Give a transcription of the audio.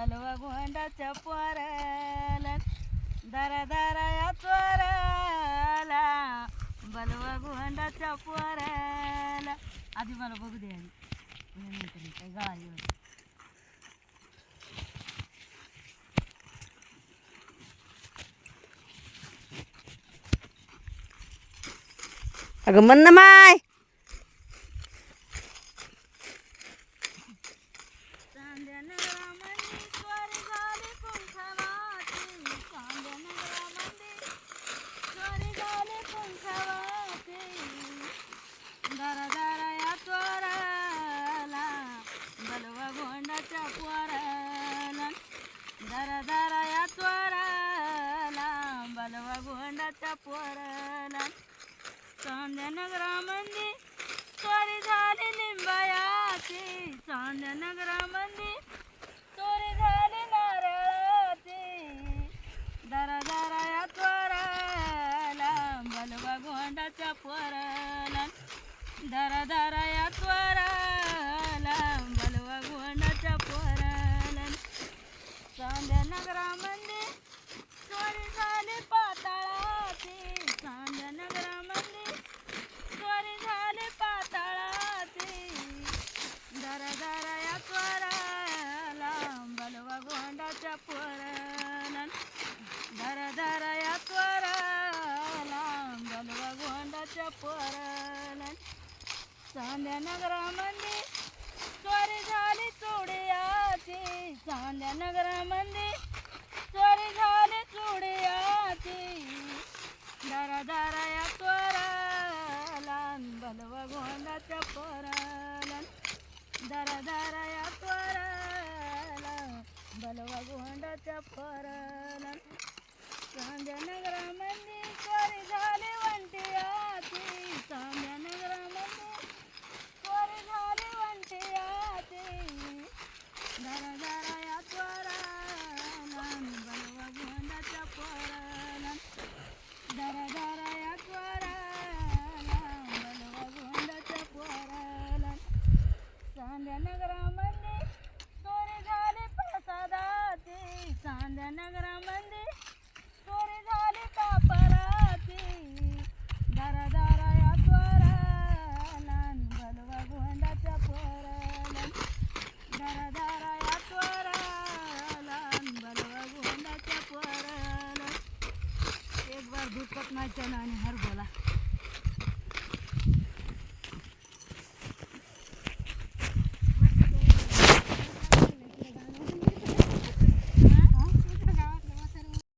गोंडाच्या पोराला दरा दरा या चोराला. बलवा गोंडाच्या पोराला. आधी मला बघू दे आधी काय गाळा अगं म्हण ना माय चांदनगरामध्ये चोरी झाली कुंकवाची चांदनगरामध्ये चोरी झाली कुंकवाची दरा दरा या चोराला बलवा गोंडाच्या पोराला दरा दरा या चोराला बलवा गोंडाच्या पोराला चांदनगरामध्ये चोरी झाली लिंबायाची चांदनगरामध्ये चोरी झाली नारळाची दरा दरा या चोराला बलवा गोंडाच्या पोराला दरा दरा या चोराला बलवा गोंडाच्या पोराला. चांदनगरामध्ये चोरी झाली पाताळाची. चांदनगरामध्ये चोरी झाली पाताळाची. दरा दरा या चोराला बलवा गोंडाच्या पोराला दरा दरा या चोराला बलवा गोंडाच्या चांद्या नगरामध्ये चोरी झाली चोड्याचे. चांद्या नगरामध्ये चोरी झाली चुडियाची. दारा दारा या चोराला बलवा गोंदाच्या पोराला दारा दारा या चोराला बलवा गोंडाच्या पोराला चांदनगरामध्ये चोरी झाली वंटिया चांदनगरामध्ये चोरी झाली वंटियाची दरा दरा या चोराला बलवा गोंडाच्या पोराला दरा दरा या चोराला बलवा गोंडाच्या पोराला चांद्यानगरामध्ये चोरी झाली प्रसादाची. चांद्यानगरामध्ये चोरी झाली कापराची दरा दरा या चोराला बलवा गोंडाच्या पोराला दरा दरा या चोराला बलवा गोंडाच्या आणि बोला